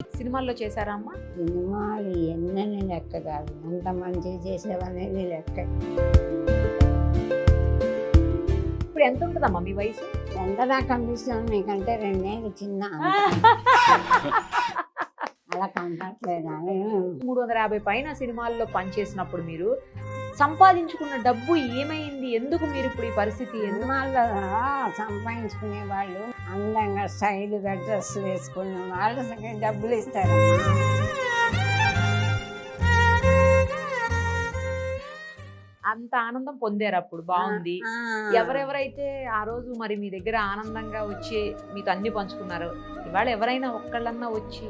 సినిమాల్లో చేశారా అమ్మా? సినిమాలు ఎన్నని లెక్క కాదు. ఎంత మంచిగా చేసేవనేది లెక్క. ఇప్పుడు ఎంత ఉంటుందమ్మా మీ వయసు? ఎంత నాకు కనిపిస్తుంది మీకంటే రెండేళ్ళు చిన్న అలా కనపట్లేదు మూడు వందల యాభై పైన సినిమాల్లో పనిచేసినప్పుడు మీరు సంపాదించుకున్న డబ్బు ఏమైంది? ఎందుకు మీరు ఇప్పుడు ఈ పరిస్థితి? సినిమాల్లో సంపాదించుకునే వాళ్ళు అందంగా స్టైల్గా డ్రెస్ వేసుకున్న వాళ్ళు డబ్బులు ఇస్తారమ్మా అంత ఆనందం పొందారు అప్పుడు బాగుంది. ఎవరెవరైతే ఆ రోజు మరి మీ దగ్గర ఆనందంగా వచ్చి మీతో అన్ని పంచుకున్నారు ఇవాళ ఎవరైనా ఒక్కళ్ళన్నా వచ్చి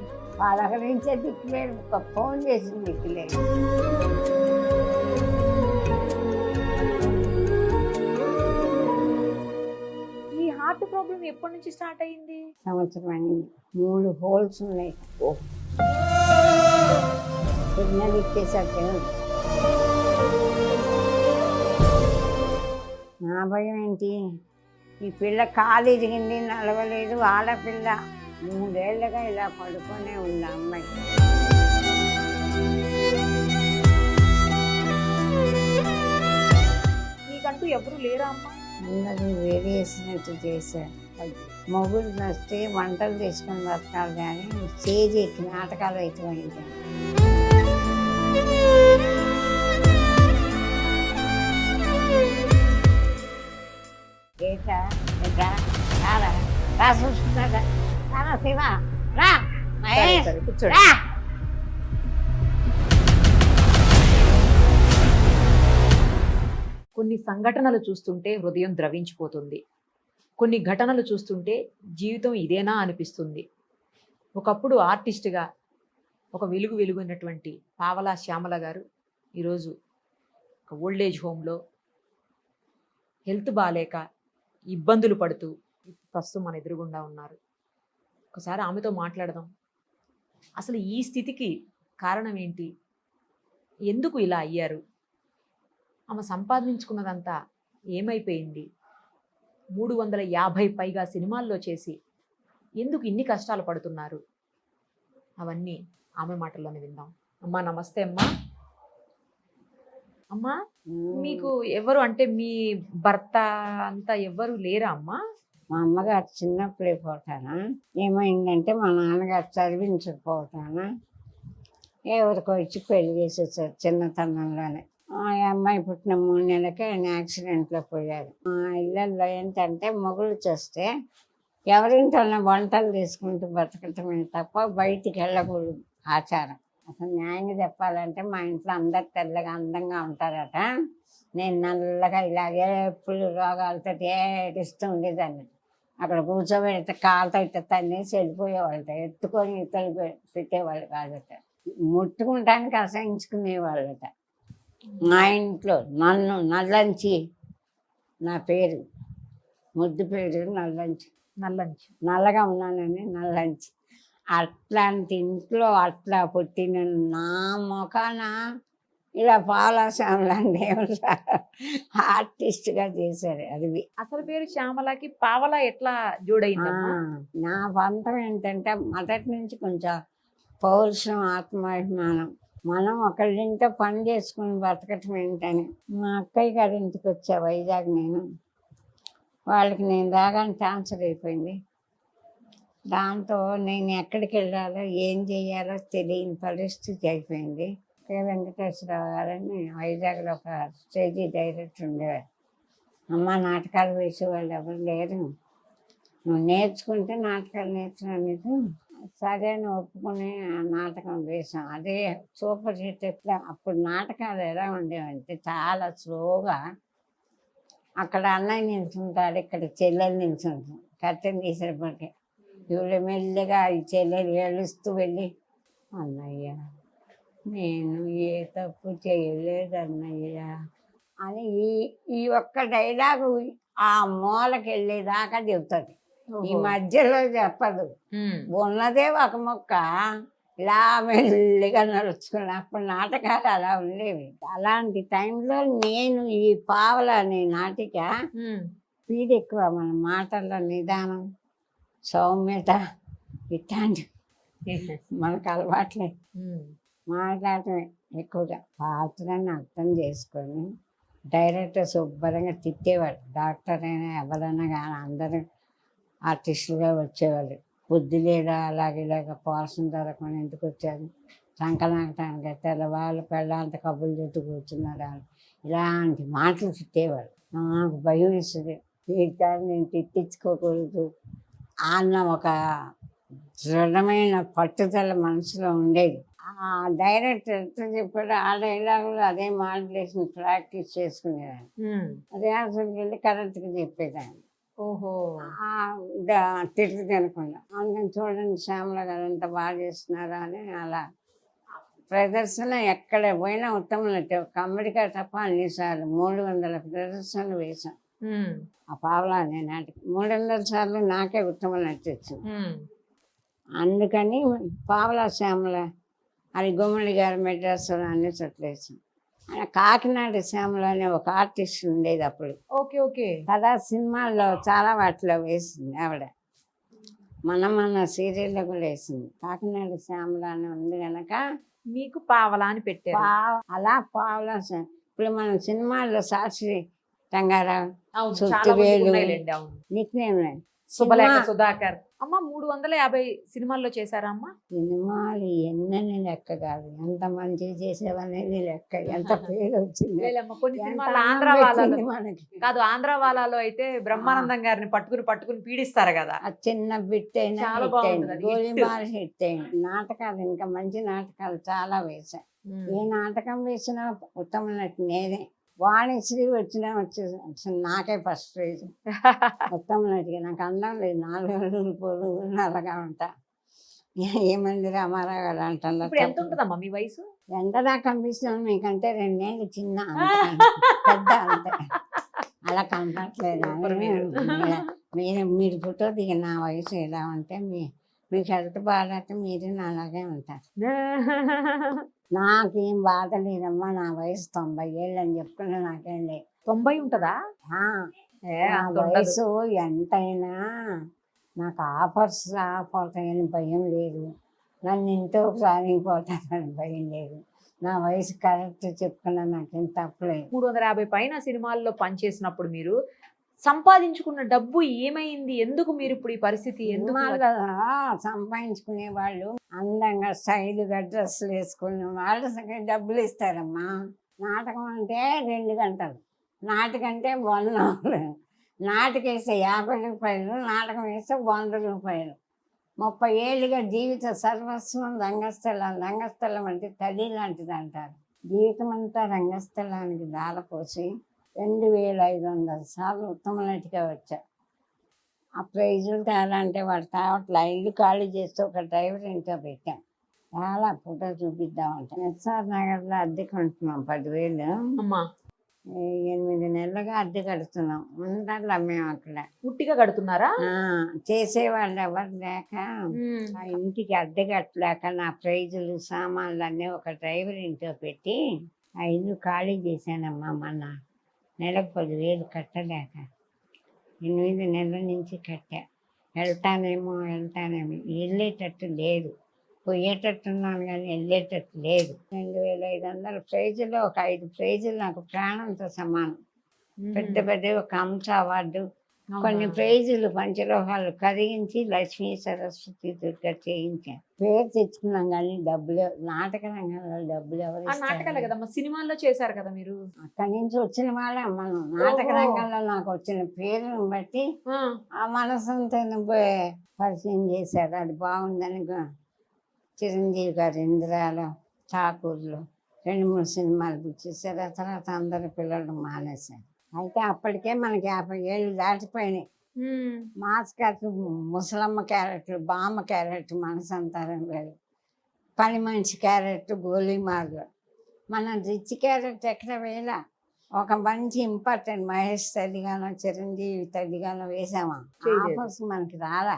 దిక్కులేరు ఒక ఫోన్ ఈ హార్ట్ ప్రాబ్లం ఎప్పటి నుంచి స్టార్ట్ అయింది సంవత్సరం అయింది మూడు హోల్స్ ఉన్నాయి. సిగ్నల్ నా భయం ఏంటి? ఈ పిల్ల కాలు ఇరిగింది నడవలేదు. ఆడపిల్ల మూడేళ్ళుగా ఇలా పడుకొనే ఉంది అమ్మాయి. మీకంటూ ఎవరు లేరా అమ్మా? అందరూ వేరేసినట్టు చేశారు. మొగుడు వస్తే వంటలు తీసుకొని బతకాలి కానీ స్టేజ్ ఎక్కి నాటకాలు ఎక్కువైంది ఏటా? ఏటా? రారా? రా చూసుకున్నారా రారా శివ రా. కొన్ని సంఘటనలు చూస్తుంటే హృదయం ద్రవించిపోతుంది. కొన్ని ఘటనలు చూస్తుంటే జీవితం ఇదేనా అనిపిస్తుంది. ఒకప్పుడు ఆర్టిస్ట్గా ఒక వెలుగు వెలుగున్నటువంటి పావలా శ్యామల గారు ఈరోజు ఒక ఓల్డేజ్ హోమ్లో హెల్త్ బాగాలేక ఇబ్బందులు పడుతూ ప్రస్తుతం మన ఎదురుగుండా ఉన్నారు. ఒకసారి ఆమెతో మాట్లాడదాం. అసలు ఈ స్థితికి కారణం ఏంటి? ఎందుకు ఇలా అయ్యారు? ఆమె సంపాదించుకున్నదంతా ఏమైపోయింది? మూడు వందల యాభై పైగా సినిమాల్లో చేసి ఎందుకు ఇన్ని కష్టాలు పడుతున్నారు? అవన్నీ ఆమె మాటల్లోనే విందాం. అమ్మా నమస్తే అమ్మా. అమ్మా మీకు ఎవరు అంటే మీ భర్త అంతా ఎవరు లేరా అమ్మా? మా అమ్మగారు చిన్నప్పుడే పోతానా ఏమైందంటే మా నాన్నగారు చదివించకపోతానా? ఎవరికో ఇచ్చి పెళ్ళి చేసేసారు చిన్నతనంలోనే. అమ్మాయి పుట్టిన మూడు నెలలకే ఆయన యాక్సిడెంట్లో పోయారు మా ఇళ్ళల్లో ఏంటంటే మొగులు చూస్తే ఎవరింటోనే వంటలు తీసుకుంటూ బతకటమే తప్ప బయటికి వెళ్ళకూడదు ఆచారం. అసలు న్యాయంగా చెప్పాలంటే మా ఇంట్లో అందరు తెల్లగా అందంగా ఉంటారట. నేను నల్లగా ఇలాగే ఎప్పుడు రోగాలతో ఏడిస్తూ ఉండేదాన్ని. అక్కడ కూర్చోబెడితే కాళ్ళతో ఇట్ట తన్నేసి వెళ్ళిపోయేవాళ్ళట. ఎత్తుకొని ఇతలు పెట్టేవాళ్ళు కాదట. ముట్టుకుంటానికి అసహించుకునేవాళ్ళట. మా ఇంట్లో నన్ను నల్లంచి నా పేరు ముద్దు పేరు నల్లంచి. నల్లంచి. నల్లగా ఉన్నానని నల్లంచి. అట్లాంటి ఇంట్లో అట్లా పుట్టిన నా ముఖాన ఇలా పాలాశాలని ఆర్టిస్ట్గా చేశారు అది. అసలు పేరు శ్యామలకి పావల ఎట్లా జోడైందమ్మా ఆ, నా పంతం ఏంటంటే మొదటి నుంచి కొంచెం పౌరుషం ఆత్మాభిమానం మనం ఒకరింటో పని చేసుకుని బతకటం ఏంటని. మా అక్కయ్య గారి ఇంటికి వచ్చా వైజాగ్ నేను. వాళ్ళకి నేను రాగానే ట్రాన్స్ఫర్ అయిపోయింది. దాంతో నేను ఎక్కడికి వెళ్ళాలో ఏం చేయాలో తెలియని పరిస్థితి అయిపోయింది. కే. వెంకటేశ్వరరావు గారని వైజాగ్లో ఒక స్టేజీ డైరెక్టర్ ఉండేవారు. అమ్మ నాటకాలు వేసేవాళ్ళు ఎవరు లేరు. నువ్వు నేర్చుకుంటే నాటకాలు నేర్చుకునేందుకు సరే అని ఒప్పుకుని ఆ నాటకం వేసాం. అదే సూపర్ హిట్ ఎట్లా అప్పుడు నాటకాలు ఎలా ఉండేవంటే చాలా స్లోగా అక్కడ అన్నయ్య నిల్చుంటాడు ఇక్కడ చెల్లెలు నిల్చుంటాం కట్టెని తీసేపటికి ఇవి మెల్లిగా ఈ చెల్లెలు ఏడుస్తూ వెళ్ళి అన్నయ్య నేను ఏ తప్పు చేయలేదు అన్నయ్య అని ఈ ఈ ఒక్క డైలాగు ఆ మూలకి వెళ్ళేదాకా చెబుతుంది. ఈ మధ్యలో చెప్పదు. ఉన్నదే ఒక మొక్క ఇలా మెల్లిగా నడుచుకుని అప్పుడు నాటకాలు అలా ఉండేవి అలాంటి టైంలో నేను ఈ పావల అనే నాటిక. స్పీడ్ ఎక్కువ మన మాటల్లో నిదానం సౌమ్యత ఇట్లాంటి మనకు అలవాట్లే. మాట్లాడటమే ఎక్కువగా పాత్రని అర్థం చేసుకొని డైరెక్టర్ శుభ్రంగా తిట్టేవాడు డాక్టర్ అయినా ఎవరైనా కానీ అందరూ ఆర్టిస్టులుగా వచ్చేవాళ్ళు. బుద్ధి లేదా అలాగే ఇలాగ పోలసం దొరకమని ఎందుకు వచ్చారు? సంకలాంటానికి తెల్లవాళ్ళు పెళ్ళంత కబుర్లు చెట్టు కూర్చున్నారు ఇలాంటి మాటలు తిట్టేవాడు నాకు భయం వేస్తుంది వీటిని నేను తిట్టించుకోకూడదు అన్న ఒక దృఢమైన పట్టుదల మనసులో ఉండేది. ఆ డైరెక్టర్ ఎంత చెప్పాడో ఆ డైలాగులు అదే మాడ్యులేషన్ ప్రాక్టీస్ చేసుకునేదాన్ని. ఉమ్. రిహార్సల్కి వెళ్ళి కరెక్ట్గా చెప్పేదాన్ని. తిట్లు తినకుండా అందుకని చూడండి శ్యామల గారు ఎంత బాగా చేస్తున్నారా అని అలా. ప్రదర్శన ఎక్కడ పోయినా ఉత్తమ నటి ఒక అమెరికా తప్ప అన్నిసార్లు మూడు వందల ప్రదర్శనలు వేశాం. ఆ పావలా అనే నాటికి మూడు వందల సార్లు నాకే ఉత్తమ ఉమ్. అందుకని పావలా శ్యామల అది గుమ్మడి గారు మెడ్రాస్ అన్ని చోట్ల వేసాం ఆయన కాకినాడ శ్యామల అనే ఒక ఆర్టిస్ట్ ఉండేది అప్పుడు. Okay okay. కదా సినిమాల్లో చాలా వాటిలో వేసింది ఆవిడ. మన మన సీరియల్లో కూడా వేసింది. కాకినాడ శ్యామల అని ఉంది కనుక మీకు పావలా అని పెట్టారు. పావ అలా పావలా ఇప్పుడు మన సినిమాల్లో సాక్షి రంగారావు అవును చాలా. ఉన్నాయిలేండి నిక్ నేమ్ సుధాకర్. అమ్మ మూడు వందల యాభై సినిమాల్లో చేశారా అమ్మ? సినిమాలు ఎన్నని లెక్క కాదు. ఎంత మంచిగా చేసేవనేది లెక్క. ఎంత పేరు వచ్చింది కొన్ని ఎంత సినిమాలు ఆంధ్ర మనకి. కాదు ఆంధ్ర వాళ్ళలో అయితే బ్రహ్మానందం గారిని పట్టుకుని పట్టుకుని పీడిస్తారు కదా. ఆ చిన్న బిట్ అయినా చాలా హిట్ బాగుంటుంది అయింది. అది. గోలీబాల్ హిట్ అయింది. నాటకాలు ఇంకా మంచి నాటకాలు చాలా వేశాను ఉమ్. ఏ నాటకం వేసినా ఉత్తమ నటి నేనే వాణిశ్రీ వచ్చినా వచ్చేసి నాకే ఫస్ట్ ప్రైజ్ ఉత్తమ నటికి నాకు అందం లేదు నాలుగు అడుగులు పోలు అలాగా ఉంటా. ఏమంది రామారావు గారు ఇప్పుడు ఎంత ఉంటుందమ్మా మీ వయసు? కనిపిస్తుంది మీకంటే రెండేళ్ళు చిన్న. పెద్ద అంతే. అలా కనపట్లేదు మీరు. మీరు- ఫోటో దిగిన నా వయసు ఎలా ఉంటే మీ మీకు హెల్త్ బాగాలేకపోతే మీరు నా అలాగే ఉంటారు. నాకేం బాధ లేదమ్మా నా వయసు తొంభై ఏళ్ళు అని చెప్పుకున్నా నాకేం లేదు తొంభై ఉంటదా నా. వయసు ఎంతైనా నాకు ఆఫర్స్ రాకపోతాయని భయం లేదు. నన్ను ఇంట్లో సాగిపోతానని భయం లేదు. నా వయసు కరెక్ట్ చెప్పుకున్నా నాకేం తప్పలేదు. మూడు వందల యాభై పైన సినిమాల్లో పనిచేసినప్పుడు మీరు సంపాదించుకున్న డబ్బు ఏమైంది? ఎందుకు మీరు ఇప్పుడు ఈ పరిస్థితి? ఎందుకు సంపాదించుకునే వాళ్ళు అందంగా స్టైల్గా డ్రెస్సులు వేసుకునే వాళ్ళు సగం డబ్బులు ఇస్తారమ్మా. నాటకం అంటే రెండు గంటలు నాటకంటే వన్ అవర్ నాటకం వేస్తే యాభై రూపాయలు నాటకం వేస్తే వంద రూపాయలు. ముప్పై ఏళ్ళుగా జీవిత సర్వస్వం రంగస్థలం రంగస్థలం అంటే తల్లి లాంటిది అంటారు. జీవితం అంతా రంగస్థలానికి దారపోసి రెండు వేల ఐదు వందల సార్లు ఉత్తమ నటిగా వచ్చా. ఆ ప్రైజులు తేవాలంటే వాడు తావట్లా ఇల్లు ఖాళీ చేస్తే ఒక డ్రైవర్ ఇంట్లో పెట్టాం. చాలా ఫోటో చూపిద్దామంటే. ఎస్ఆర్ నగర్లో అద్దెకు ఉంటున్నాం పదివేలు. ఎనిమిది నెలలుగా అద్దె కడుతున్నాం. ఉండాలి మేము అక్కడ. పుట్టిగా కడుతున్నారా? చేసేవాళ్ళు ఎవరు లేక ఆ ఇంటికి అద్దె కట్టలేక నా ప్రైజులు సామాన్లు అన్నీ ఒక డ్రైవర్ ఇంట్లో పెట్టి ఆ ఇల్లు ఖాళీ చేశానమ్మా మొన్న నెలకు పదివేలు కట్టలేక. ఎనిమిది నెలల నుంచి కట్టా. వెళ్తానేమో వెళ్తానేమో. వెళ్ళేటట్టు లేదు. పోయేటట్టున్నాను కానీ వెళ్ళేటట్టు లేదు. రెండు వేల ఐదు వందల ప్రైజులు ఒక ఐదు ప్రైజులు నాకు ప్రాణంతో సమానం. పెద్ద పెద్ద ఒక అంశ అవార్డు కొన్ని ప్రైజులు పంచలోహాలు కరిగించి లక్ష్మీ సరస్వతి దుర్గ చేయించాను పేరు తెచ్చుకున్నాం కానీ డబ్బులు నాటక రంగంలో డబ్బులు ఎవరు నాటకాలే? కదమ్మా సినిమాల్లో చేశారు కదా మీరు? అక్కడి నుంచి వచ్చిన వాళ్ళే మనం నాటక. రంగంలో నాకు వచ్చిన పేరుని బట్టి ఆ, మనసంతా పరిచయం చేశారు. అది బాగుందని చిరంజీవి గారు ఇందిరాలో ఠాకూర్లో రెండు మూడు సినిమాలు చేశారు. ఆ తర్వాత అందరు పిల్లలు మానేశారు. అయితే అప్పటికే మనకి యాభై ఏళ్ళు దాటిపోయినాయి. మాస్ క్యారెక్టర్ ముసలమ్మ క్యారెక్టర్ బామ్మ క్యారెక్టర్ మనసంతారం వేరు పని మనిషి క్యారెక్టర్ గోలీమార్లు మన రిచ్ క్యారెక్టర్ ఎక్కడ వేళ ఒక మంచి ఇంపార్టెంట్ మహేష్ తల్లిగానో చిరంజీవి తల్లిగానో వేసామా. ఆఫర్స్ మనకి రాలా.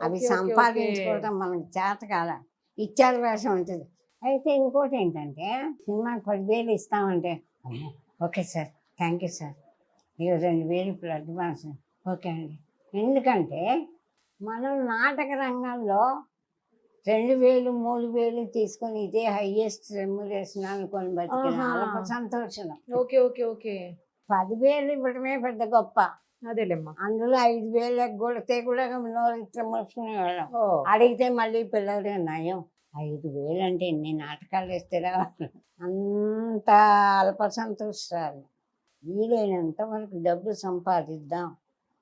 అవి సంపాదించుకోవడం మనకి చేత కాదా ఇచ్చారు వేషం ఉంటుంది. అయితే ఇంకోటి ఏంటంటే సినిమాకి పదివేలు ఇస్తామంటే okay sir. Thank you sir. ఇక రెండు వేలు ఇప్పుడు అడ్వాన్స్. ఓకే అండి. ఎందుకంటే మనం నాటక రంగంలో రెండు వేలు మూడు వేలు తీసుకొని ఇదే హైయెస్ట్ రెమ్యురేషన్ అనుకొని బతికిన. వాళ్ళకు సంతోషం. Okay okay okay. పదివేలు ఇవ్వడమే పెద్ద గొప్ప. అదేలేమ్మా. అందులో ఐదు వేలకు కొడితే కూడా ఓ. అడిగితే మళ్ళీ పిల్లలు నయం. ఐదు వేలు అంటే ఎన్ని నాటకాలు వేస్తారా అంత అల్ప సంతోషాలు. వీలైనంత వరకు డబ్బు సంపాదిద్దాం.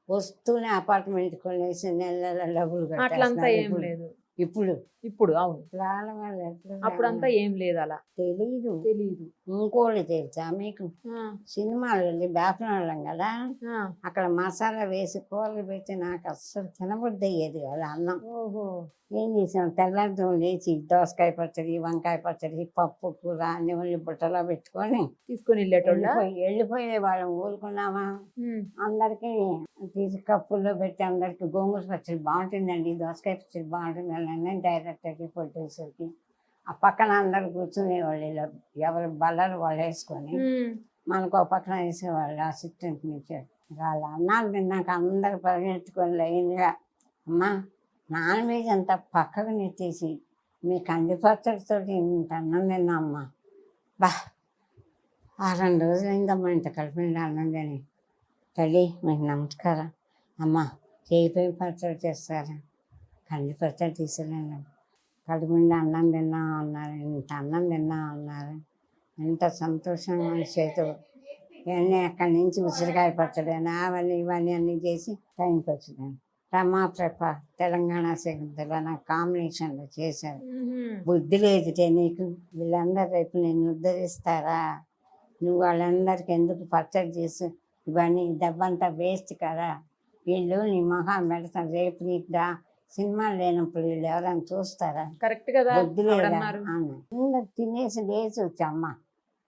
వస్తూనే అపార్ట్మెంట్ కొనేసి నెల నెల డబ్బులు కట్టేస్తున్నారు. ఇప్పుడు. ఇప్పుడు అవును. ఎట్లా అప్పుడంతా ఏం లేదు అలా తెలీదు. తెలియదు ఇంకోటి తెలుసా మీకు? సినిమాలు వెళ్ళి బేపన వాళ్ళం కదా అక్కడ మసాలా వేసి కూరలు పెట్టి నాకు అస్సలు తినబుద్ధి అయ్యేది కదా అన్నం. ఓహో. ఏం చేసాం? తెల్లారితో లేచి దోసకాయ పచ్చడి వంకాయ పచ్చడి పప్పు కూర అన్ని ఉల్లి బుట్టలో పెట్టుకొని తీసుకొని వెళ్ళేటోళ్ళ? వెళ్ళిపోయి వెళ్ళిపోయే వాళ్ళం ఊరుకున్నామా? అందరికీ తీసి కప్పుల్లో పెట్టి అందరికి గోంగూర పచ్చడి బాగుంటుందండి దోసకాయ పచ్చడి బాగుంటుందండి అని డైరెక్టర్కి ప్రొడ్యూసర్కి ఆ పక్కన అందరు కూర్చునేవాళ్ళు ఇలా ఎవరి బల్లలు వాళ్ళు వేసుకొని మనకు ఒక పక్కన వేసేవాళ్ళు అసిస్టెంట్ నుంచి వాళ్ళు అన్నాలు తిన్నాక అందరు పరిగెత్తుకొని లైన్గా అమ్మా నాన్ వెజ్ అంతా పక్కకు నెట్టేసి మీ కంది పచ్చడితో ఇంత అన్నం తిన్నా అమ్మా బా ఆ రెండు రోజులైందమ్మా ఇంత కలిపిండి అన్నం తిని. తల్లి మీకు నమస్కారం. అమ్మా చేయిపోయి పచ్చడి చేస్తారా? కంది పచ్చడి తీసుకురండి కడుపుండి అన్నం తిన్నాం అన్నారు ఇంత అన్నం తిన్నాం అన్నారు. ఎంత సంతోషంగా చేతు ఇవన్నీ అక్కడి నుంచి ఉసిరికాయ పచ్చడి అవన్నీ ఇవన్నీ అన్నీ చేసి టైంకి వచ్చినాను. రమాప్రభ తెలంగాణ తెలంగాణ కాంబినేషన్లో చేశారు. బుద్ధి లేదుటే నీకు. వీళ్ళందరూ రేపు నేను ఉద్ధరిస్తారా? నువ్వు వాళ్ళందరికీ ఎందుకు పచ్చడి చేసి ఇవన్నీ డబ్బంతా వేస్ట్ కదా. వీళ్ళు నీ మొహం పెడతారు. రేపు నీకు సినిమా లేనప్పుడు వీళ్ళు ఎవరైనా చూస్తారా? కరెక్ట్ కదా తినేసి లేచి వచ్చమ్మ.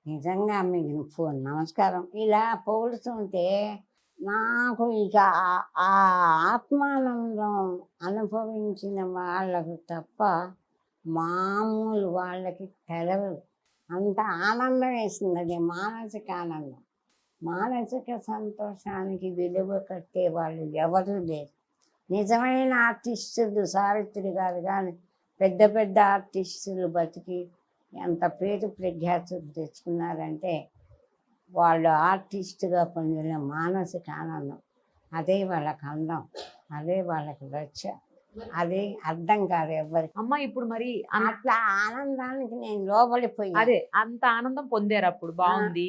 నిజంగా మీకు ఫోన్ నమస్కారం. ఇలా పొగుడుతుంటే నాకు ఇక ఆ- ఆ ఆత్మానందం అనుభవించిన వాళ్ళకు తప్ప మామూలు వాళ్ళకి తెలవదు. అంత ఆనందం వేసింది అది మానసిక ఆనందం. మానసిక సంతోషానికి విలువ కట్టే వాళ్ళు ఎవరు లేరు. నిజమైన ఆర్టిస్టులు సావిత్రి గారు కానీ పెద్ద పెద్ద ఆర్టిస్టులు బతికి ఎంత పేరు ప్రఖ్యాతులు తెచ్చుకున్నారంటే వాళ్ళు ఆర్టిస్టుగా పొందిన మానసిక ఆనందం. అదే వాళ్ళకి అందం. అదే వాళ్ళకి రక్ష అదే అర్థం కాదు ఎవరికి అమ్మ ఇప్పుడు మరి అట్లా ఆనందానికి నేను లోబడిపోయి అదే అంత ఆనందం పొందారు అప్పుడు బాగుంది.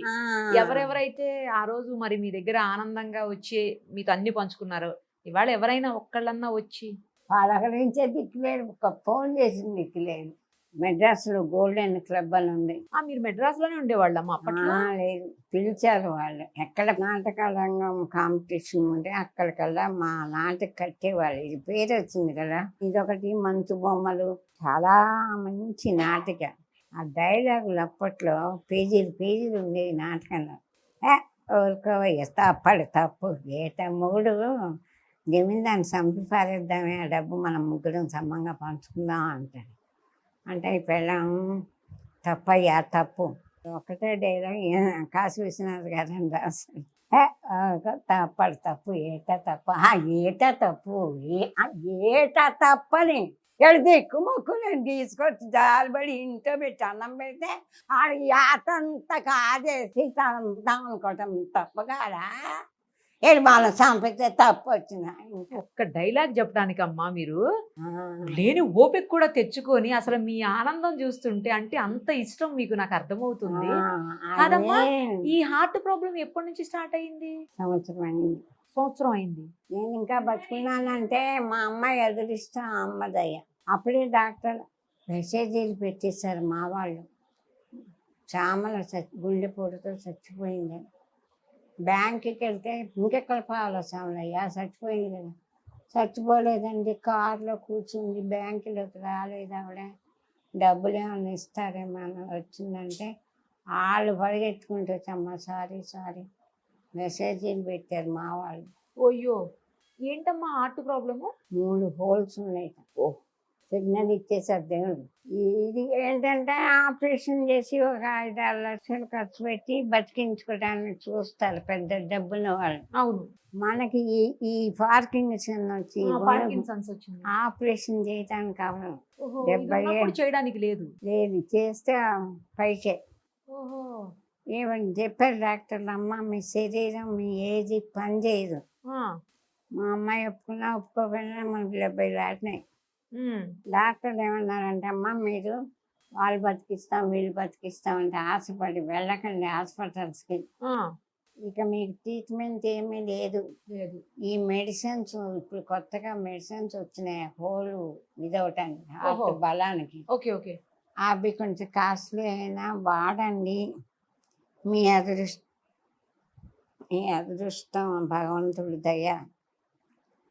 ఎవరెవరైతే ఆ రోజు మరి మీ దగ్గర ఆనందంగా వచ్చి మీతో అన్ని పంచుకున్నారో ఇవాళ ఎవరైనా ఒక్కళ్ళన్నా వచ్చి పలకరించే దిక్కులేదు ఒక ఫోన్ చేసింది దిక్కులేదు మెడ్రాస్లో గోల్డెన్ క్లబ్ అని ఉంది. ఆ మీరు మెడ్రాస్లోనే ఉండేవాళ్ళమ్మ అప్పట్లో? ఆ, లేదు. పిలిచారు వాళ్ళు. ఎక్కడ నాటక రంగం కాంపిటీషన్ ఉంటే అక్కడికల్లా మా నాటక కట్టేవాళ్ళు. ఇది పేరు వచ్చింది కదా. ఇదొకటి మంచు బొమ్మలు. చాలా మంచి నాటిక. ఆ డైలాగులు అప్పట్లో పేజీలు పేజీలు ఉండేవి నాటకంలో. ఏ ఊరుకోవయ్య తప్పడు తప్పు. ఏట మొగుడు జమీందాన్ని దాన్ని పారేద్దామే ఆ డబ్బు మనం ముగ్గురం సమంగా పంచుకుందాం అంటాడు. అంటే ఈ పెళ్ళం తప్పయ్యా తప్పు. ఒకటే డైలాగ్ కాశీ విశ్వనాథ్ గారని రాశారు తప్పడు తప్పు ఏట తప్పు? ఏటా తప్పు? ఏటా ఏట తప్పని. ఎడితే ఎక్కువ మొక్కు నేను తీసుకొచ్చి జాలిపడి ఇంట్లో పెట్టి అన్నం పెడితే ఆ యాతంత కాజేసి తాం తప్పగాడా ఏడు వాళ్ళని చంపితే తప్పు వచ్చిన ఒక్క డైలాగ్ చెప్పడానికి అమ్మా మీరు లేని ఓపిక కూడా తెచ్చుకొని అసలు మీ ఆనందం చూస్తుంటే అంటే అంత ఇష్టం మీకు నాకు అర్థమవుతుంది. కాదమ్మా? ఈ హార్ట్ ప్రాబ్లం ఎప్పటి నుంచి స్టార్ట్ అయింది? సంవత్సరం అయింది. సంవత్సరం అయింది. నేను ఇంకా బతుకున్నానంటే మా అమ్మాయి ఎదురిష్టం అమ్మదయ్య అప్పుడే డాక్టర్ మెసేజీలు పెట్టేశారు మా వాళ్ళు. చామల చచ్చి గుండెపోటుతో చచ్చిపోయింది బ్యాంకుకి వెళ్తే ఇంకెక్కడ పోవాలి చామలయ్య చచ్చిపోయింది కదా. చచ్చిపోలేదండి. కారులో కూర్చుంది. బ్యాంకులోకి రాలేదు ఆవిడ. డబ్బులు ఏమైనా ఇస్తారేమో అని వచ్చిందంటే వాళ్ళు పరిగెత్తుకుంటూ వచ్చామ్మ సారీ సారీ. మెసేజీలు పెట్టారు మా వాళ్ళు? అయ్యో. ఏంటమ్మా హార్ట్ ప్రాబ్లము? మూడు హోల్స్ ఉన్నాయి. ఓ. సిగ్నల్ ఇచ్చేసారు దేవుడు. ఇది ఏంటంటే ఆపరేషన్ చేసి ఒక ఐదు ఆరు లక్షలు ఖర్చు పెట్టి బతికించుకోవడానికి చూస్తారు పెద్ద డబ్బున్న వాళ్ళు. అవును. మనకి ఈ ఈ పార్కింగ్సన్ వచ్చి ఆపరేషన్ చేయడానికి ఇది డెబ్బై చేయడానికి లేదు. లేదు చేస్తే పైకే. ఏమని చెప్పారు డాక్టర్లు అమ్మ మీ శరీరం మీ ఏజ్ పని చేయదు మా అమ్మాయి ఒప్పుకున్నా ఒప్పుకోకపోయినా మనకి డెబ్బై దాటినాయి. డాక్టర్లు ఏమన్నారంటే అమ్మ మీరు వాళ్ళు బతికిస్తాం వీళ్ళు బతికిస్తాం అంటే ఆశపడి వెళ్ళకండి హాస్పిటల్స్కి. ఇక మీకు ట్రీట్మెంట్ ఏమీ లేదు. లేదు. ఈ మెడిసిన్స్ ఇప్పుడు కొత్తగా మెడిసిన్స్ వచ్చినాయి హోలు ఇదవటానికి హార్ట్ ఓహో. బలానికి. Okay okay. అవి కొంచెం కాస్ట్లీ అయినా వాడండి. మీ అదృష్టం మీ అదృష్టం భగవంతుడి దయ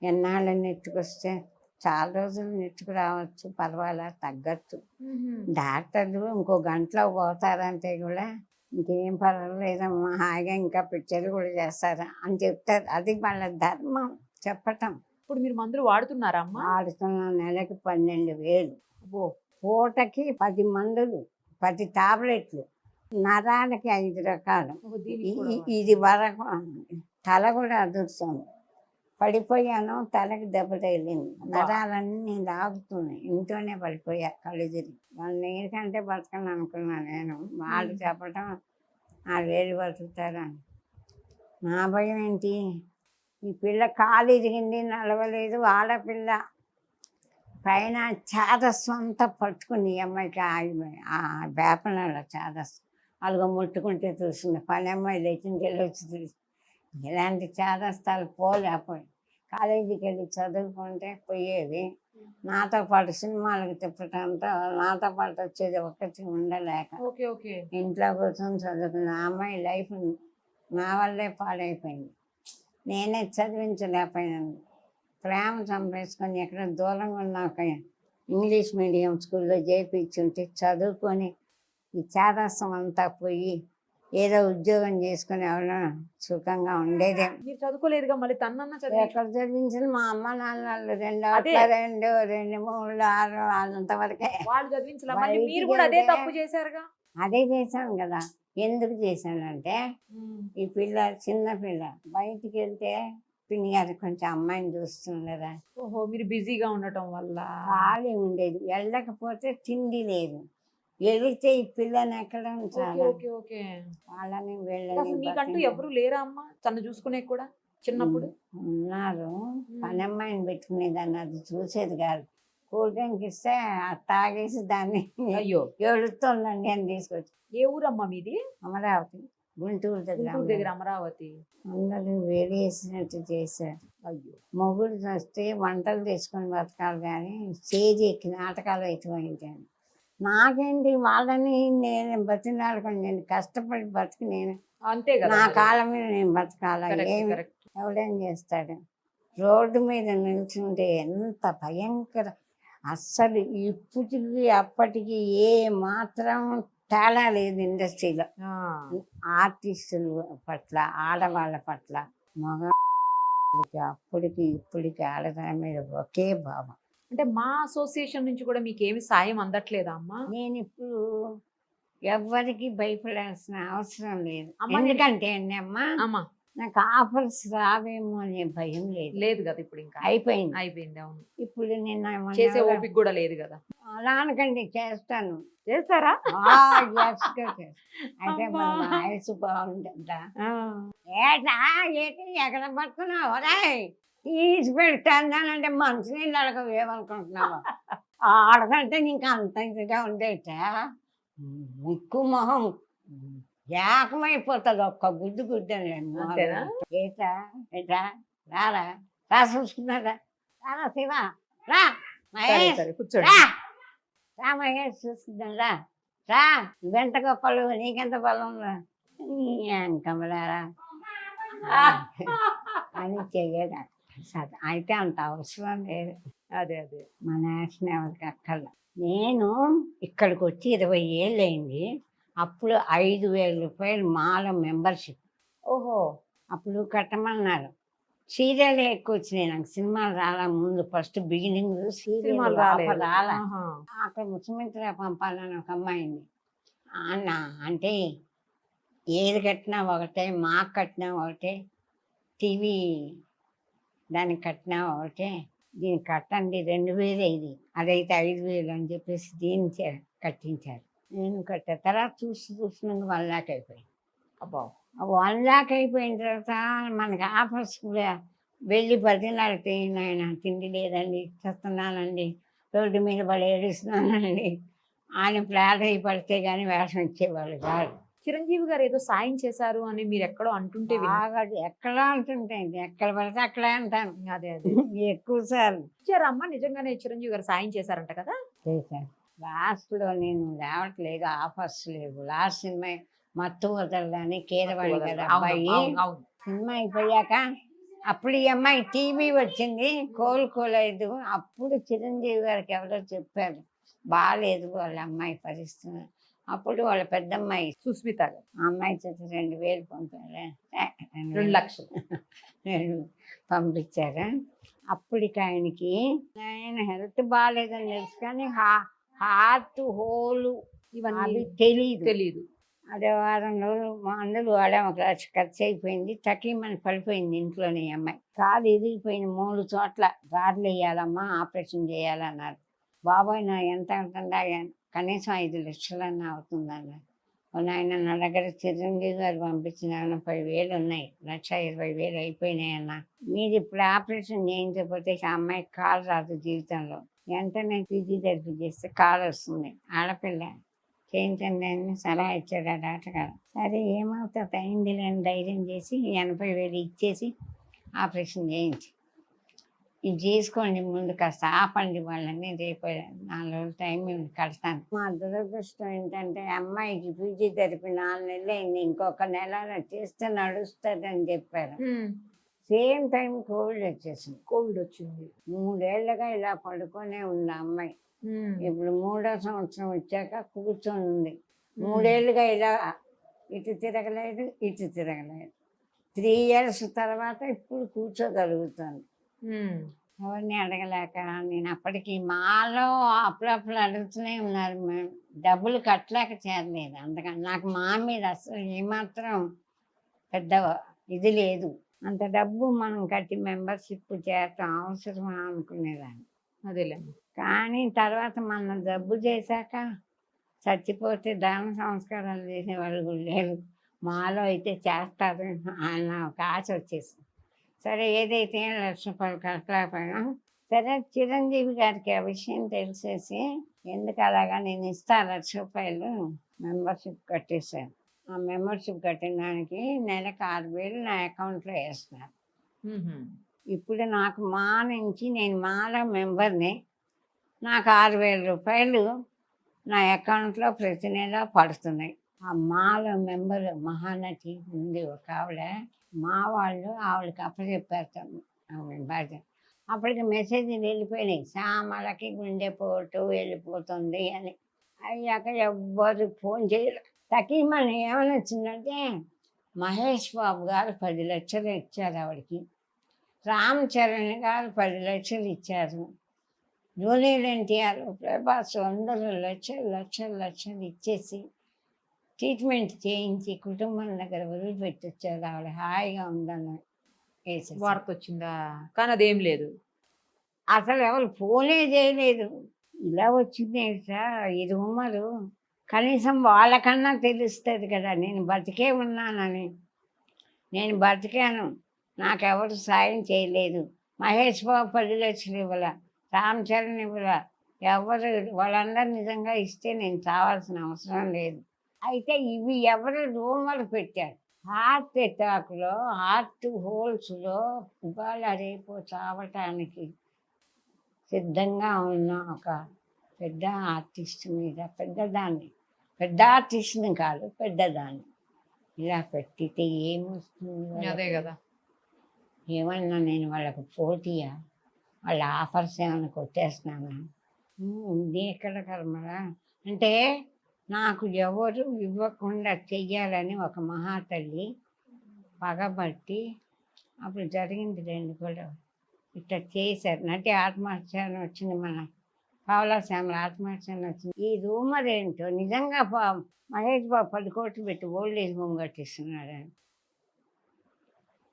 ఎన్నాళ్ళు నెట్టుకొస్తే చాలా రోజులు నెట్టుకు రావచ్చు పర్వాలా తగ్గచ్చు. డాక్టర్లు ఇంకో గంటలో పోతారంటే కూడా ఇంకేం పర్వాలేదమ్మా హాయిగా ఇంకా పిక్చర్లు కూడా చేస్తారా అని చెప్తారు. అది వాళ్ళ ధర్మం చెప్పటం. ఇప్పుడు మీరు మందులు వాడుతున్నారా అమ్మా? ఆడుతున్న నెలకి పన్నెండు వేలు. పూటకి పది మందులు పది టాబ్లెట్లు నరాలకి ఐదు రకాలు. ఇది వరకు తల కూడా అదురుతుంది. పడిపోయాను తలకి దెబ్బ తగిలింది. నరాలన్నీ లాగుతున్నాయి. ఇంట్లోనే పడిపోయా కళ్ళు తిరిగి వాళ్ళు నీకంటే బతకను అనుకున్నా నేను. వాళ్ళు. చెప్పటం ఆ వేలు బతుకుతారని నా భయం ఏంటి? ఈ పిల్ల కాలు ఇరిగింది నడవలేదు. ఆడపిల్ల పైన చాదస్సు అంతా పట్టుకుంది. ఈ అమ్మాయికి ఆ- ఆ వేపనల చాదస్సు అలాగ ముట్టుకుంటే చూసింది పని అమ్మాయి లేచింది వెళ్ళి వచ్చి ఇలాంటి చాదస్తాలు పోలేకపోయి కాలేజీకి వెళ్ళి చదువుకుంటే పోయేది. నాతో పాటు సినిమాలకు తిప్పటంతో నాతో పాటు వచ్చేది ఒక్కటి ఉండలేక. ఇంట్లో కూర్చొని చదువుకున్న అమ్మాయి లైఫ్ నా వల్లే పాడైపోయింది. నేనే చదివించలేకపోయాను. ప్రేమ చంపేసుకొని ఎక్కడ దూరంగా ఉన్నాక ఇంగ్లీష్ మీడియం స్కూల్లో చేర్పించుంటే చదువుకొని ఈ చాదస్తం అంతా పోయి ఏదో ఉద్యోగం చేసుకుని ఎవరైనా సుఖంగా ఉండేదే. మీరు చదువుకోలేదుగా మళ్ళీ చదివి? ఎక్కడ చదివించిన మా అమ్మ నాన్నలు రెండు అదే. అట్లా రెండు రెండు మూడు ఆరు అంతవరకే వాళ్ళు చదివించలే? మళ్ళీ బయటికి మీరు కూడా అదే వెళ్తే- తప్పు చేశారుగా? అదే చేశాను కదా. ఎందుకు చేశానంటే ఈ పిల్ల చిన్న పిల్ల బయటికి వెళ్తే పిన్ని గారు కొంచెం అమ్మాయిని చూస్తుండరా ఓహో మీరు బిజీగా ఉండటం వల్ల. ఖాళీ ఉండేది. వెళ్ళకపోతే తిండి లేదు. వెళితే ఈ పిల్లని ఎక్కడ ఉంచాలి? ఓకే ఓకే వాళ్ళని అసలు మీకంటూ ఎవరు లేరా అమ్మ? తను చూసుకునే కూడా చిన్నప్పుడు? ఉన్నారు. పని అమ్మాయిని పెట్టుకునేదాన్ని అది చూసేది కాదు. కూల్ డ్రింక్ ఇస్తే అది తాగేసి దాన్ని అయ్యో. ఎడుతుందండి అని తీసుకొచ్చి. ఏ ఊరమ్మా మీది? అమరావతి గుంటూరు దగ్గర గుంటూరు దగ్గర అమరావతి. అందరూ వేడేసినట్టు చేశారు. అయ్యో. మొగుడు వస్తే వంటలు తీసుకొని బతకాలి కానీ స్టేజ్ ఎక్కి నాటకాలు ఎక్కువైంటాను నాకేంటి వాళ్ళని నేను బతినాడుకొని నేను కష్టపడి బతికి నేను అంతే నా. కాలం మీద నేను బతకాల? ఏమి. ఎవడేం చేస్తాడు? రోడ్డు మీద నిల్చుంటే ఎంత భయంకర అస్సలు ఇప్పటికి అప్పటికి ఏ మాత్రం తేడా లేదు ఇండస్ట్రీలో. ఆర్టిస్టుల పట్ల ఆడవాళ్ళ పట్ల మగ అప్పటికి ఇప్పటికి ఆడదాని మీద ఒకే భావం. అంటే మా అసోసియేషన్ నుంచి కూడా మీకు ఏమి సాయం అందట్లేదా అమ్మా? నేను ఇప్పుడు ఎవ్వరికి భయపడాల్సిన అవసరం లేదు. అమ్మ, నేను- ఎందుకంటే అండి అమ్మ అమ్మా. నాకు ఆఫర్స్ రావేమో అనే భయం లేదు. లేదు కదా ఇప్పుడు ఇంకా. అయిపోయింది. అయిపోయింది అవును. ఇప్పుడు నేను ఏమన్నా చేసే ఓపిక కూడా లేదు కదా. అలా అనకండి చేస్తాను. చేస్తారా? ఆ, yes గా చేస్తాను. అయితే మన అమ్మా. బాగుంటుందా ఏటా ఏంటి ఎక్కడ ఒరేయ్! తీసి పెడతానంటే మనసు నీళ్ళు అడగవు ఏమనుకుంటున్నావు ఆడదంటే నీకు అంత ఇదిగా ఉండేట. ముక్కు మొహం ఏకమైపోతుంది ఒక్క గుడ్డు గుడ్డని అంతేనా? ఏటా ఏటా రారా? రా చూసుకున్నారా? రారా శివ? రా మహేష్. రా. రా మహేష్ చూసుకుందాం రా రా గొప్పలు నీకెంత బలం రా కమలారా అని చెయ్యడు? అయితే అంత అవసరం లేదు. అదే అదే. మా నేషన్ ఎవరికి అక్కర్లా. నేను ఇక్కడికి వచ్చి ఇరవై ఏళ్ళు అయింది అప్పుడు ఐదు వేల రూపాయలు మాల మెంబర్షిప్. ఓహో. అప్పుడు కట్టమన్నారు. సీరియల్ ఎక్కువ వచ్చినాయి నాకు. సినిమాలు రాలా ముందు. ఫస్ట్ బిగినింగ్ సీరియల్ రాలా. అక్కడ ముఖ్యమంత్రి పంపాలని ఒక అమ్మాయింది అన్న అంటే ఏది కట్టినా ఒకటే మాకు కట్టినా ఒకటే టీవీ దానికి కట్టినా ఒకటే దీనికి కట్టండి రెండు వేలే ఇది. అదైతే ఐదు వేలు అని చెప్పేసి దీన్ని కట్టించారు. నేను కట్టా తర్వాత చూసి చూసినాక వన్ లాక్ అయిపోయింది. అబ్బా! వన్ లాక్ అయిపోయిన తర్వాత మనకి ఆఫర్స్ కూడా వెళ్ళి బతిలాడితే నాయన తిండి లేదండి చేస్తున్నానండి రోడ్డు మీద పడి ఏడుస్తున్నానండి. ఆయన ప్రాధాయపడితే కానీ వేషం ఇచ్చేవాళ్ళు కాదు. చిరంజీవి గారు ఏదో సాయం చేశారు అని మీరు ఎక్కడో అంటుంటే. బాగా ఎక్కడ అంటుంటాయి ఎక్కడ పడితే అక్కడే అంటాను. అదే అదే. ఎక్కువ సార్లు. ఇచ్చారా అమ్మ నిజంగానే చిరంజీవి గారు సాయం చేశారంట కదా? చేశాను లాస్ట్లో నేను రావట్లేదు ఆఫర్స్ లేవు. లాస్ట్ సినిమా మత్తు వదలని కీరవాణి కదా అబ్బాయి. సినిమా అయిపోయాక అప్పుడు ఈ అమ్మాయి టీవీ వచ్చింది కోలుకోలేదు అప్పుడు చిరంజీవి గారికి ఎవరో చెప్పారు బాగాలేదు వాళ్ళ అమ్మాయి పరిస్థితి. అప్పుడు వాళ్ళ పెద్దమ్మాయి సుస్మిత గారు. ఆ అమ్మాయి చేత రెండు వేలు పంపారు? రెండు. లక్షలు. రెండు పంపించారు? అప్పటికి ఆయనకి ఆయన హెల్త్ బాగాలేదని తెలుసు కానీ హా- హార్ట్ హోలు ఇవన్నీ తెలియదు తెలియదు అదే వారం రోజులు మందులు వాడాం ఒక లక్ష ఖర్చు అయిపోయింది తకీమని పడిపోయింది ఇంట్లోనే అమ్మాయి. కాలు ఇరిగిపోయింది మూడు చోట్ల గాడ్లు వేయాలమ్మా ఆపరేషన్ చేయాలన్నారు. బాబాయ్ నా ఎంత అవుతుందా కనీసం ఐదు లక్షలన్నా అవుతుందన్న. ఆయన నా దగ్గర చిరంజీవి గారు పంపించిన ఎనభై వేలు ఉన్నాయి. లక్ష ఇరవై వేలు అయిపోయినాయన్న. మీరు ఇప్పుడు ఆపరేషన్ చేయించకపోతే ఆ అమ్మాయికి కాలు రాదు జీవితంలో. వెంటనే ఫిజియోథెరపీ చేస్తే కాలు వస్తుంది. ఆడపిల్ల చేయించండి అని సలహా ఇచ్చాడు ఆ డాక్టర్ గారు సరే ఏమవుతుంది? అయింది లేని ధైర్యం చేసి ఎనభై వేలు ఇచ్చేసి ఆపరేషన్ చేయించి. ఇది చేసుకోండి ముందు కాస్త ఆపండి వాళ్ళని రేపు నాలుగు రోజులు టైం ఉంది కడతాను. మా దురదృష్టం ఏంటంటే అమ్మాయికి ఫిజియోథెరపీ నాలుగు నెలలు అయింది ఇంకొక నెల చేస్తే నడుస్తుంది అని చెప్పారు సేమ్ టైం కోవిడ్ వచ్చేసింది. కోవిడ్ వచ్చింది. మూడేళ్ళుగా ఇలా పడుకొనే ఉంది అమ్మాయి. ఇప్పుడు మూడో సంవత్సరం వచ్చాక కూర్చొని ఉంది. మూడేళ్ళుగా ఇలా ఇటు తిరగలేదు ఇటు తిరగలేదు. త్రీ ఇయర్స్ తర్వాత ఇప్పుడు కూర్చోగలుగుతాను. ఎవరిని అడగలేక నేను అప్పటికి మాలో అప్పుడప్పుడు అడుగుతూనే ఉన్నారు. మేము డబ్బులు కట్టలేక చేరలేదు. అందుకని నాకు మా మీద అసలు ఏమాత్రం పెద్ద ఇది లేదు. అంత డబ్బు మనం కట్టి మెంబర్షిప్ చేరటం అవసరమా అనుకునేదాన్ని. అదేలేమ్మా కానీ తర్వాత మనం జబ్బు చేశాక చచ్చిపోతే దాన సంస్కారాలు చేసేవాళ్ళు కూడా లేరు. మాలో అయితే చేస్తారు అన్న ఒక ఆశ వచ్చేసింది. సరే ఏదైతే లక్ష రూపాయలు కట్టలేకపోయినా సరే చిరంజీవి గారికి ఆ విషయం తెలిసేసి ఎందుకు అలాగా నేను ఇస్తా లక్ష రూపాయలు మెంబర్షిప్ కట్టేశాను. ఆ మెంబర్షిప్ కట్టిన దానికి నెలకు ఆరు వేలు నా అకౌంట్లో వేస్తున్నారు. ఇప్పుడు నాకు మా నుంచి నేను మాల మెంబర్ని నాకు ఆరు వేల రూపాయలు నా అకౌంట్లో ప్రతి నెల పడుతున్నాయి. ఆ మాల మెంబర్ మహానటి ఉంది ఒక ఆవిడ. మా వాళ్ళు ఆవిడకి అప్పచెప్పారు ఆవిడ భార్య. అప్పటికి మెసేజ్లు వెళ్ళిపోయినాయి. సామలకి గుండెపోటు వెళ్ళిపోతుంది అని. అయ్యాక ఎవ్వరు ఫోన్ చేయరు తకీమని ఏమని వచ్చిందంటే మహేష్ బాబు గారు పది లక్షలు ఇచ్చారు ఆవిడకి. రామ్ చరణ్ గారు పది లక్షలు ఇచ్చారు. జూనియర్ ఎన్టీఆర్ ప్రభాస్ వందల లక్షలు లక్షలు లక్షలు ఇచ్చేసి ట్రీట్మెంట్ చేయించి కుటుంబం దగ్గర వదిలిపెట్టొచ్చారు ఆవిడ హాయిగా ఉందని. వార్త వచ్చిందా? కానీ అదేం లేదు. అసలు ఎవరు ఫోనే చేయలేదు. ఇలా వచ్చింది సార్ ఈ రూమరు కనీసం వాళ్ళకన్నా తెలుస్తుంది కదా నేను బతికే ఉన్నానని. నేను బతికాను. నాకెవరు సాయం చేయలేదు. మహేష్ బాబు పది లక్షలు ఇవ్వాల? రామ్ చరణ్ ఇవ్వాల? ఎవరు? వాళ్ళందరూ నిజంగా ఇస్తే నేను చావాల్సిన అవసరం లేదు. అయితే ఇవి ఎవరు రూమర్ పెట్టారు? హార్ట్ అటాక్లో హార్ట్ హోల్స్లో ఇవాళ రేపు చావటానికి సిద్ధంగా ఉన్న ఒక పెద్ద ఆర్టిస్ట్ మీద పెద్దదాన్ని పెద్ద ఆర్టిస్ట్ని కాదు పెద్దదాన్ని ఇలా పెట్టితే ఏమొస్తుంది? అదే కదా. ఏమన్నా నేను వాళ్ళకి పోటీయా? వాళ్ళ ఆఫర్స్ ఏమైనా కొట్టేస్తున్నానా? ఉమ్, ఇది ఎక్కడ కర్మరా? అంటే నాకు ఎవరు ఇవ్వకుండా చెయ్యాలని ఒక మహాతల్లి పగబట్టి అప్పుడు జరిగింది రెండు కూడా ఇట్లా చేశారు. నటి ఆత్మహత్య అని వచ్చింది మన పావులా శ్యామల ఆత్మహత్య అని వచ్చింది. ఈ రూమర్ ఏంటో నిజంగా పా- మహేష్ బాబు పది కోట్లు పెట్టి ఓల్డ్ ఏజ్ హోమ్ కట్టిస్తున్నాడని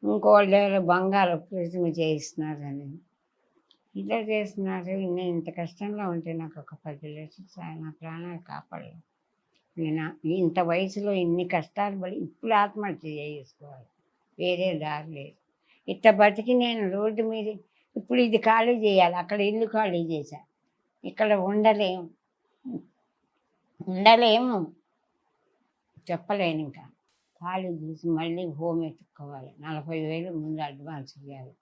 ఇంకోళ్ళు బంగారు ప్రతిమ చేయిస్తున్నారని. ఇట్లా చేస్తున్నారు. నేను ఇంత కష్టంలో ఉంటే నాకు ఒక పది లక్షలు సార్ నా ప్రాణాలు కాపాడలేదు నేను? ఇంత వయసులో ఇన్ని కష్టాలు పడి ఇప్పుడు ఆత్మహత్య చేసుకోవాలి వేరే దారి లేదు. ఇట్ట బతికి నేను రోడ్డు మీద ఇప్పుడు ఇది ఖాళీ చేయాలి. అక్కడ ఇల్లు ఖాళీ చేశా. ఇక్కడ ఉండలేము. ఉండలేము. చెప్పలేను ఇంకా ఖాళీ చేసి మళ్ళీ హోమ్ ఎత్తుక్కోవాలి. నలభై వేలు ముందు అడ్వాన్స్ ఇవ్వాలి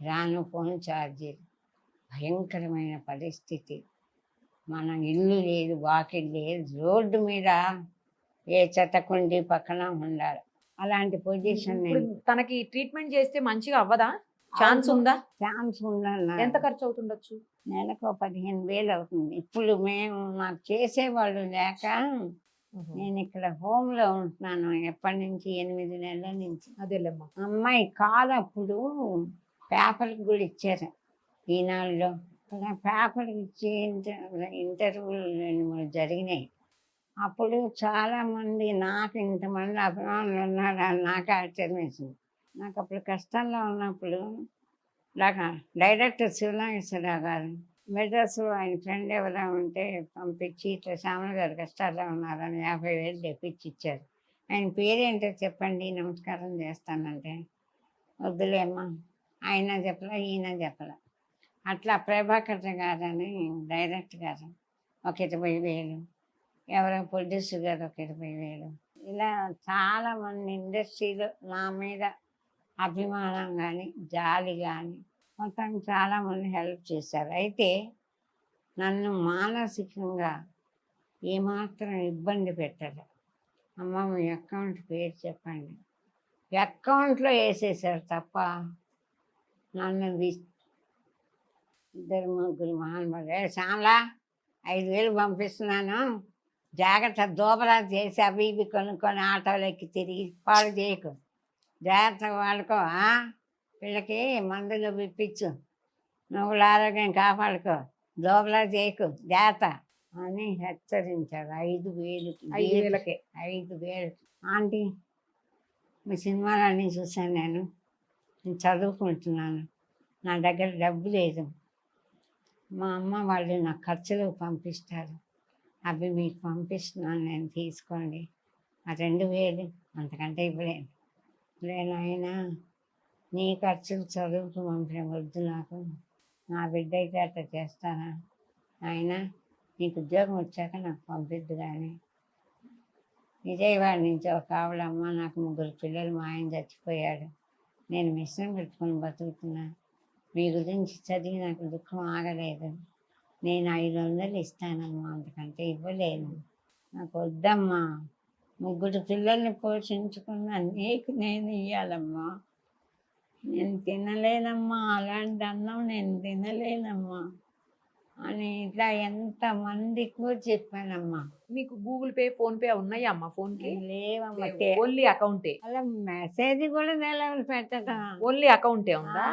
రాను ఫోన్ ఛార్జీలు. భయంకరమైన పరిస్థితి. మన ఇల్లు లేదు వాకిల్ లేదు రోడ్డు మీద ఏ చెత్తకుండి పక్కన ఉండాలి. అలాంటి పొజిషన్ తనకి ట్రీట్మెంట్ చేస్తే మంచిగా అవ్వదా? ఛాన్స్ ఉందా? ఛాన్స్ ఉందన్న ఎంత ఖర్చు అవుతుండొచ్చు? నెలకు పదిహేను వేలు అవుతుంది. ఇప్పుడు మేము మాకు చేసేవాళ్ళు లేక నేను ఇక్కడ home లో ఉంటున్నాను ఎప్పటి నుంచి? ఎనిమిది నెలల నుంచి. అదేలేమ్మా. అమ్మాయి కాదు అప్పుడు పేపర్కి కూడా ఇచ్చారు ఈనాడులో అలా పేపర్కి ఇచ్చి ఇంటర్ ఇంటర్వ్యూలు రెండు మూడు జరిగినాయి. అప్పుడు చాలామంది నాకు ఇంతమంది అభిమానులు ఉన్నారు అని నాకు ఆశ్చర్యం నాకు అప్పుడు కష్టంలో ఉన్నప్పుడు నాకు డైరెక్టర్ శివనాగేశ్వరరావు గారు మెడ్రాస్లో ఆయన ఫ్రెండ్ ఎవరో ఉంటే పంపించి ఇట్లా శ్యామల గారు కష్టాల్లో ఉన్నారని యాభై వేలు తెప్పించి ఇచ్చారు. ఆయన పేరేంటో చెప్పండి నమస్కారం చేస్తానంటే. వద్దులేమ్మా ఆయన చెప్పలే ఈయన చెప్పలే. అట్లా ప్రభాకర్ గారని డైరెక్ట్ గారు ఒక ఇరవై వేలు. ఎవరో ప్రొడ్యూసర్ గారు ఒక ఇరవై వేలు. ఇలా చాలామంది ఇండస్ట్రీలో నా మీద అభిమానం కానీ జాలి కానీ మొత్తం చాలామంది హెల్ప్ చేశారు. అయితే నన్ను మానసికంగా ఏమాత్రం ఇబ్బంది పెట్టరు అమ్మ మీ అకౌంట్ పేరు చెప్పండి. అకౌంట్లో వేసేసారు తప్ప నన్ను ఇద్దరు ముగ్గురు మహానుభావులు శ్యామలా ఐదు వేలు పంపిస్తున్నాను. జాగ్రత్త దోబరా చేసి అవి ఇవి కొనుక్కొని ఆటోలు ఎక్కి తిరిగి పాడు చేయకు. జాగ్రత్తగా వాడుకో? వీళ్ళకి మందులు ఇప్పించు. నువ్వుల ఆరోగ్యం కాపాడుకో. దోబలా చేయకు. జాగ్రత్త. అని హెచ్చరించారు ఐదు వేలు ఐదు వేలకే. ఐదు వేలు. ఆంటీ మీ సినిమాలన్నీ చూశాను నేను. నేను చదువుకుంటున్నాను. నా దగ్గర డబ్బు లేదు. మా అమ్మ వాళ్ళు నా ఖర్చులు పంపిస్తారు. అవి మీకు పంపిస్తున్నాను నేను తీసుకోండి. ఆ రెండు వేలు అంతకంటే ఇవ్వలేను లేనాయనా నీ ఖర్చులు చదువుకు పంపిన వద్దు నాకు. నా బిడ్డ అయితే అట్లా చేస్తానా ఆయన నీకు ఉద్యోగం వచ్చాక నాకు పంపిద్దు కానీ విజయవాడ నుంచి ఒక ఆవిడమ్మ నాకు ముగ్గురు పిల్లలు మా ఆయన చచ్చిపోయాడు నేను మిశ్రం పెట్టుకొని బతుకుతున్నాను మీ గురించి చదివి నాకు దుఃఖం ఆగలేదు. నేను ఐదు వందలు ఇస్తానమ్మా అంతకంటే ఇవ్వలేను. నాకు వద్దమ్మా ముగ్గురు పిల్లల్ని పోషించుకున్నా నీకు నేను ఇవ్వాలమ్మా నేను తినలేనమ్మా అలాంటి అన్నం నేను తినలేనమ్మా. అని ఇట్లా ఎంతమందికో చెప్పానమ్మా. మీకు గూగుల్ పే ఫోన్ పే ఉన్నాయా అమ్మా ఫోన్కి లేవమ్మా ఓన్లీ అకౌంటే. అలా మెసేజ్ కూడా నిలవలు పెట్టడం ఓన్లీ అకౌంటే ఉందా?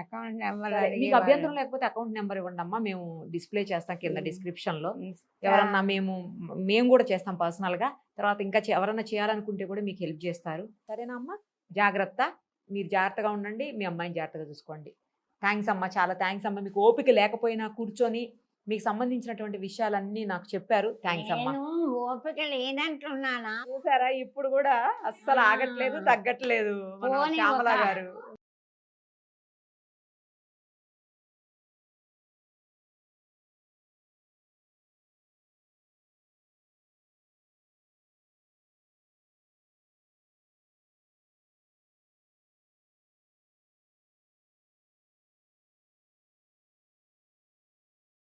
అకౌంట్ నెంబర్ మీకు అభ్యంతరం లేకపోతే అకౌంట్ నెంబర్ ఇవ్వండి అమ్మా మేము డిస్ప్లే చేస్తాం కింద. డిస్క్రిప్షన్లో ఎవరన్నా మేము మేము కూడా చేస్తాం పర్సనల్గా తర్వాత ఇంకా ఎవరన్నా చేయాలనుకుంటే కూడా మీకు హెల్ప్ చేస్తారు. సరేనా అమ్మా? జాగ్రత్త. మీరు జాగ్రత్తగా ఉండండి. మీ అమ్మాయిని జాగ్రత్తగా చూసుకోండి. థ్యాంక్స్ అమ్మా చాలా థ్యాంక్స్ అమ్మా. మీకు ఓపిక లేకపోయినా కూర్చొని మీకు సంబంధించినటువంటి విషయాలన్నీ నాకు చెప్పారు. థ్యాంక్స్ అమ్మా. నేను ఓపిక లేనంటున్నానా చూసారా? ఇప్పుడు కూడా అస్సలు ఆగట్లేదు. తగ్గట్లేదు గారు.